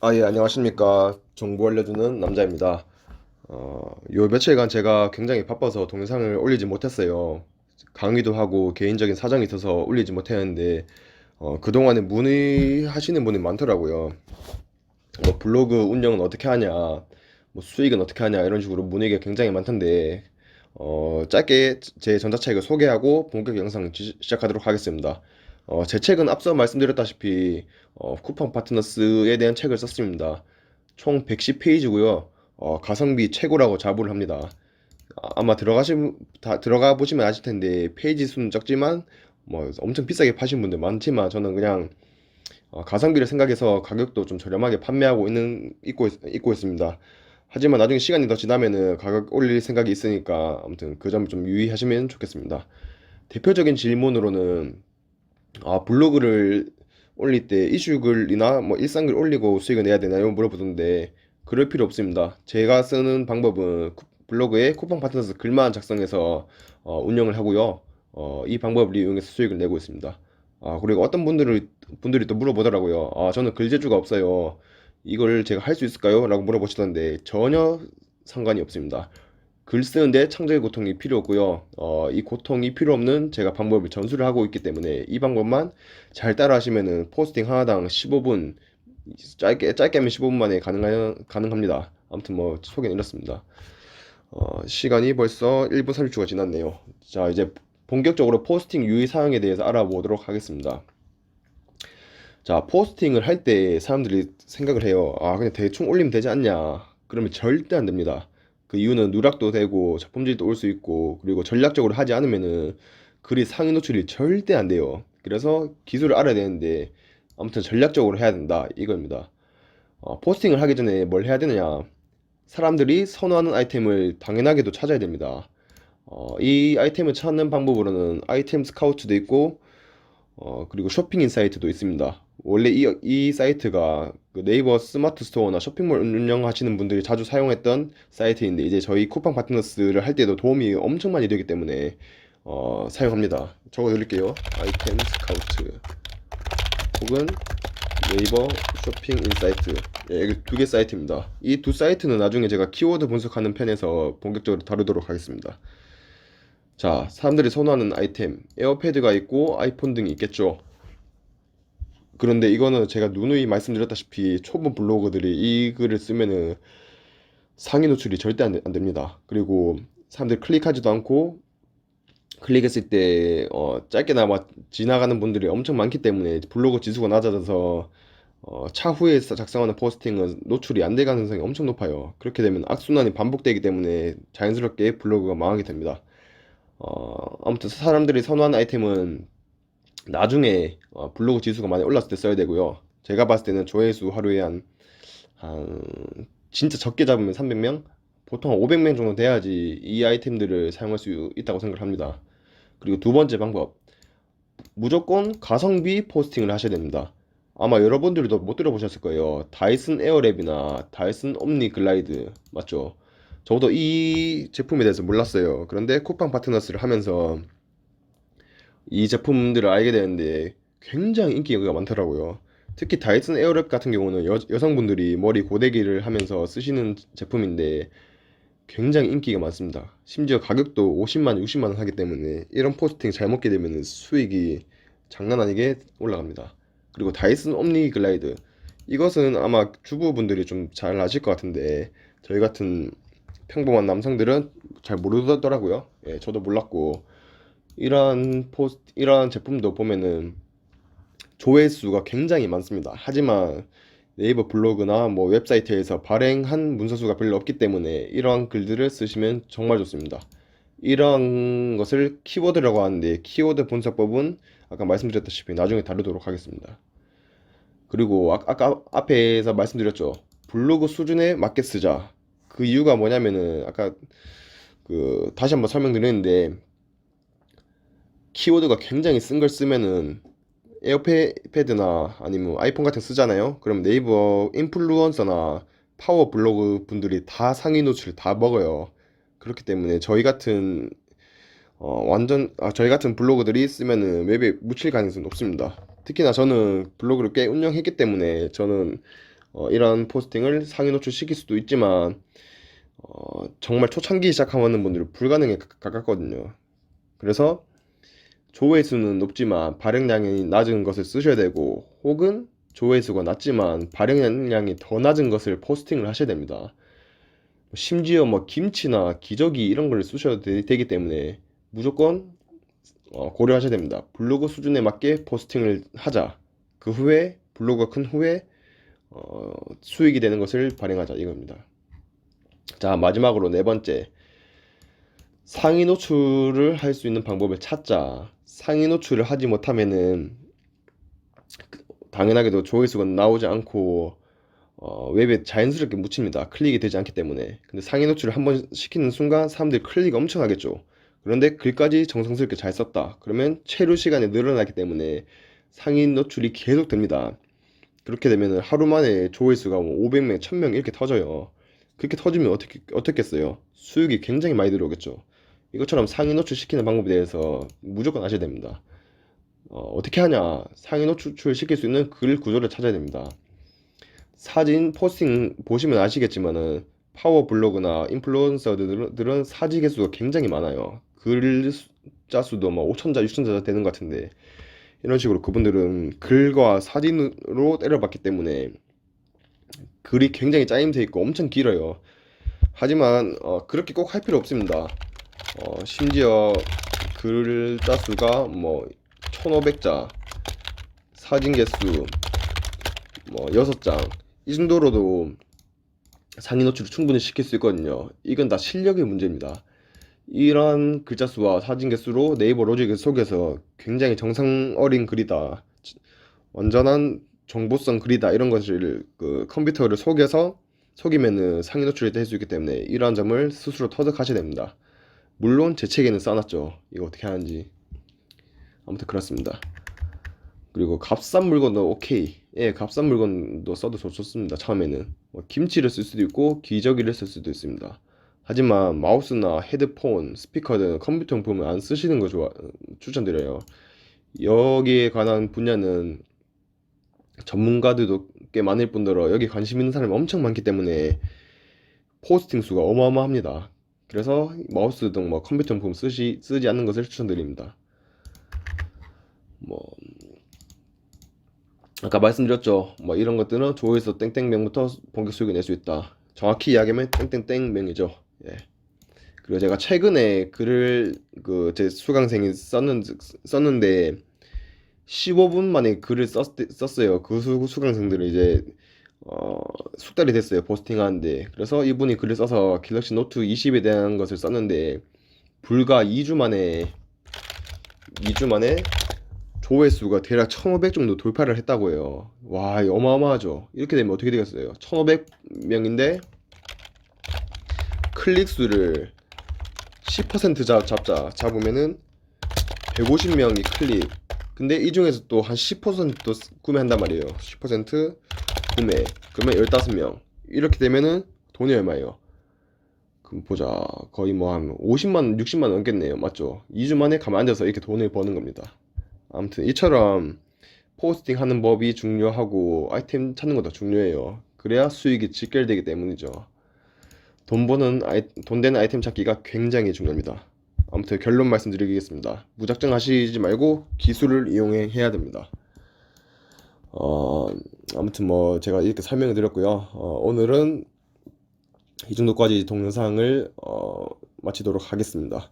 아, 예, 안녕하십니까. 정보 알려주는 남자입니다. 어, 요 며칠간 제가 굉장히 바빠서 동영상을 올리지 못했어요. 강의도 하고 개인적인 사정이 있어서 올리지 못했는데, 어, 그동안에 문의하시는 분이 많더라고요. 뭐 블로그 운영은 어떻게 하냐, 뭐 수익은 어떻게 하냐, 이런 식으로 문의가 굉장히 많던데, 어, 짧게 제 전자책을 소개하고 본격 영상 지- 시작하도록 하겠습니다. 어, 제 책은 앞서 말씀드렸다시피, 어, 쿠팡 파트너스에 대한 책을 썼습니다. 총 110페이지고요. 어, 가성비 최고라고 자부를 합니다. 아, 아마 들어가시 다 들어가 보시면 아실 텐데 페이지 수는 적지만 뭐 엄청 비싸게 파신 분들 많지만 저는 그냥 어, 가성비를 생각해서 가격도 좀 저렴하게 판매하고 있는 있고 있- 있고 있습니다. 하지만 나중에 시간이 더 지나면은 가격 올릴 생각이 있으니까 아무튼 그 점 좀 유의하시면 좋겠습니다. 대표적인 질문으로는 아, 블로그를 올릴 때 이슈글이나 뭐 일상글 올리고 수익을 내야 되나요? 물어보던데 그럴 필요 없습니다. 제가 쓰는 방법은 쿠- 블로그에 쿠팡 파트너스 글만 작성해서 어, 운영을 하고요. 어, 이 방법을 이용해서 수익을 내고 있습니다. 아, 그리고 어떤 분들이 분들이 또 물어보더라고요. 아, 저는 글재주가 없어요. 이걸 제가 할 수 있을까요? 라고 물어보시던데 전혀 상관이 없습니다. 글 쓰는데 창작의 고통이 필요 없고요. 어, 이 고통이 필요 없는 제가 방법을 전수를 하고 있기 때문에 이 방법만 잘 따라 하시면은 포스팅 하나당 15분, 짧게, 짧게 하면 15분 만에 가능하, 가능합니다. 아무튼 뭐 소개는 이렇습니다. 어, 시간이 벌써 1분 30초가 지났네요. 자, 이제 본격적으로 포스팅 유의 사항에 대해서 알아보도록 하겠습니다. 자, 포스팅을 할 때 사람들이 생각을 해요. 아, 그냥 대충 올리면 되지 않냐? 그러면 절대 안 됩니다. 그 이유는 누락도 되고 작품질도 올 수 있고 그리고 전략적으로 하지 않으면은 글이 상위 노출이 절대 안 돼요. 그래서 기술을 알아야 되는데 아무튼 전략적으로 해야 된다 이겁니다. 어, 포스팅을 하기 전에 뭘 해야 되느냐? 사람들이 선호하는 아이템을 당연하게도 찾아야 됩니다. 어, 이 아이템을 찾는 방법으로는 아이템 스카우트도 있고 어, 그리고 쇼핑 인사이트도 있습니다. 원래 이, 이 사이트가 그 네이버 스마트 스토어나 쇼핑몰 운영하시는 분들이 자주 사용했던 사이트인데 이제 저희 쿠팡 파트너스를 할 때도 도움이 엄청 많이 되기 때문에 어, 사용합니다. 적어 드릴게요. 아이템 스카우트 혹은 네이버 쇼핑 인사이트 예, 이게 두개 사이트입니다. 이 두 사이트는 나중에 제가 키워드 분석하는 편에서 본격적으로 다루도록 하겠습니다. 자, 사람들이 선호하는 아이템, 에어패드가 있고 아이폰 등이 있겠죠. 그런데 이거는 제가 누누이 말씀드렸다시피 초보 블로거들이 이 글을 쓰면은 상위 노출이 절대 안, 되- 안 됩니다. 그리고 사람들이 클릭하지도 않고 클릭했을 때 어, 짧게나마 지나가는 분들이 엄청 많기 때문에 블로그 지수가 낮아져서 어, 차후에 작성하는 포스팅은 노출이 안 될 가능성이 엄청 높아요. 그렇게 되면 악순환이 반복되기 때문에 자연스럽게 블로그가 망하게 됩니다. 어, 아무튼 사람들이 선호하는 아이템은 나중에 어, 블로그 지수가 많이 올랐을 때 써야 되고요. 제가 봤을 때는 조회수 하루에 한, 한 진짜 적게 잡으면 300명? 보통 한 500명 정도 돼야지 이 아이템들을 사용할 수 있다고 생각을 합니다. 그리고 두 번째 방법. 무조건 가성비 포스팅을 하셔야 됩니다. 아마 여러분들도 못 들어보셨을 거예요. 다이슨 에어랩이나 다이슨 옴니 글라이드 맞죠? 저도 이 제품에 대해서 몰랐어요. 그런데 쿠팡 파트너스를 하면서 이 제품들을 알게 되는데 굉장히 인기가 많더라고요. 특히 다이슨 에어랩 같은 경우는 여, 여성분들이 머리 고데기를 하면서 쓰시는 제품인데 굉장히 인기가 많습니다. 심지어 가격도 50만, 60만 원 하기 때문에 이런 포스팅 잘 먹게 되면 수익이 장난 아니게 올라갑니다. 그리고 다이슨 옴니 글라이드 이것은 아마 주부분들이 좀 잘 아실 것 같은데 저희 같은 평범한 남성들은 잘 모르더라고요. 예, 저도 몰랐고 이러한 포스 이러한 제품도 보면은 조회수가 굉장히 많습니다. 하지만 네이버 블로그나 뭐 웹사이트에서 발행한 문서 수가 별로 없기 때문에 이러한 글들을 쓰시면 정말 좋습니다. 이러한 것을 키워드라고 하는데 키워드 분석법은 아까 말씀드렸다시피 나중에 다루도록 하겠습니다. 그리고 아, 아까 앞에서 말씀드렸죠. 블로그 수준에 맞게 쓰자. 그 이유가 뭐냐면은 아까 그 다시 한번 설명드리는데 키워드가 굉장히 쓴 걸 쓰면은 에어패드나 아니면 아이폰 같은 거 쓰잖아요. 그럼 네이버 인플루언서나 파워 블로그 분들이 다 상위 노출 다 먹어요. 그렇기 때문에 저희 같은 어, 완전 아, 저희 같은 블로그들이 쓰면은 웹에 묻힐 가능성이 높습니다. 특히나 저는 블로그를 꽤 운영했기 때문에 저는 어, 이런 포스팅을 상위 노출시킬 수도 있지만 어, 정말 초창기 시작하는 분들은 불가능에 가- 가깝거든요. 그래서 조회수는 높지만 발행량이 낮은 것을 쓰셔야 되고 혹은 조회수가 낮지만 발행량이 더 낮은 것을 포스팅을 하셔야 됩니다. 심지어 뭐 김치나 기저귀 이런 걸 쓰셔도 되, 기 때문에 무조건 어, 고려하셔야 됩니다. 블로그 수준에 맞게 포스팅을 하자. 그 후에 블로그가 큰 후에 어, 수익이 되는 것을 발행하자 이겁니다. 자 마지막으로 네 번째 상위 노출을 할 수 있는 방법을 찾자. 상위 노출을 하지 못하면은 그- 당연하게도 조회수가 나오지 않고 어, 웹에 자연스럽게 묻힙니다. 클릭이 되지 않기 때문에. 근데 상위 노출을 한번 시키는 순간 사람들이 클릭 엄청 하겠죠. 그런데 글까지 정성스럽게 잘 썼다. 그러면 체류 시간이 늘어나기 때문에 상위 노출이 계속 됩니다. 그렇게 되면 하루 만에 조회수가 뭐 500명, 1000명 이렇게 터져요. 그렇게 터지면 어떻게 어떻겠어요? 수익이 굉장히 많이 들어오겠죠. 이것처럼 상위 노출 시키는 방법에 대해서 무조건 아셔야 됩니다. 어, 어떻게 하냐? 상위 노출 시킬 수 있는 글 구조를 찾아야 됩니다. 사진 포스팅 보시면 아시겠지만은 파워 블로그나 인플루언서들은 사진 개수가 굉장히 많아요. 글자 수도 뭐 5천자, 6천자 되는 것 같은데 이런 식으로 그분들은 글과 사진으로 때려봤기 때문에 글이 굉장히 짜임새 있고 엄청 길어요. 하지만 어, 그렇게 꼭 할 필요 없습니다. 어, 심지어 글자 수가 뭐 1500자, 사진 개수 뭐 6장 이 정도로도 상위 노출을 충분히 시킬 수 있거든요. 이건 다 실력의 문제입니다. 이런 글자 수와 사진 개수로 네이버 로직을 속여서 굉장히 정상 어린 글이다. 완전한 정보성 글이다. 이런 것을 그 컴퓨터를 속여서 속이면은 상위 노출이 될 수 있기 때문에 이러한 점을 스스로 터득하셔야 됩니다. 물론 제 책에는 써놨죠. 이거 어떻게 하는지. 아무튼 그렇습니다. 그리고 값싼 물건도 오케이. 예, 값싼 물건도 써도 좋- 좋습니다. 처음에는 뭐 김치를 쓸 수도 있고 기저귀를 쓸 수도 있습니다. 하지만 마우스나 헤드폰, 스피커 등 컴퓨터 용품을 안 쓰시는 거 좋아 추천드려요. 여기에 관한 분야는 전문가들도 꽤 많을 뿐더러 여기 관심 있는 사람이 엄청 많기 때문에 포스팅 수가 어마어마합니다. 그래서 마우스 등 뭐 컴퓨터 용품 쓰시 쓰지 않는 것을 추천드립니다. 뭐 아까 말씀드렸죠. 뭐 이런 것들은 조회수 땡땡명부터 본격 수익을 낼 수 있다. 정확히 이야기하면 땡땡땡명이죠. 예. 그리고 제가 최근에 글을 그 제 수강생이 썼는 썼는데 15분 만에 글을 썼, 썼어요. 그 수, 수강생들은 이제 어, 숙달이 됐어요. 포스팅 하는데. 그래서 이분이 글을 써서 갤럭시 노트 20에 대한 것을 썼는데 불과 2주 만에 2주 만에 조회수가 대략 1500 정도 돌파를 했다고 해요. 와, 어마어마하죠. 이렇게 되면 어떻게 되겠어요? 1500명인데 클릭 수를 10% 잡, 잡자. 잡으면은 150명이 클릭. 근데 이 중에서 또 한 10%도 구매한단 말이에요. 10% 구매. 그러면 15명. 이렇게 되면은 돈이 얼마예요? 그럼 보자. 거의 뭐 한 50만, 60만 넘겠네요. 맞죠? 2주 만에 가만 앉아서 이렇게 돈을 버는 겁니다. 아무튼 이처럼 포스팅 하는 법이 중요하고 아이템 찾는 것도 중요해요. 그래야 수익이 직결되기 때문이죠. 돈 버는 아이, 돈 되는 아이템 찾기가 굉장히 중요합니다. 아무튼 결론 말씀드리겠습니다. 무작정 하시지 말고 기술을 이용해야 됩니다. 어, 아무튼 뭐 제가 이렇게 설명을 드렸고요. 어, 오늘은 이 정도까지 동영상을 어, 마치도록 하겠습니다.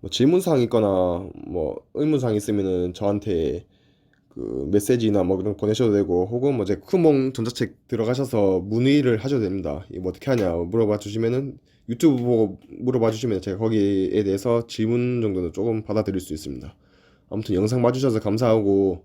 뭐 질문사항 있거나 뭐 의문사항 있으면은 저한테 그 메시지나 뭐 그런 거 보내셔도 되고 혹은 뭐제 크몽 전자책 들어가셔서 문의를 하셔도 됩니다. 이거 뭐 어떻게 하냐 물어봐 주시면은 유튜브 보고 물어봐 주시면 제가 거기에 대해서 질문 정도는 조금 받아드릴 수 있습니다. 아무튼 영상 봐주셔서 감사하고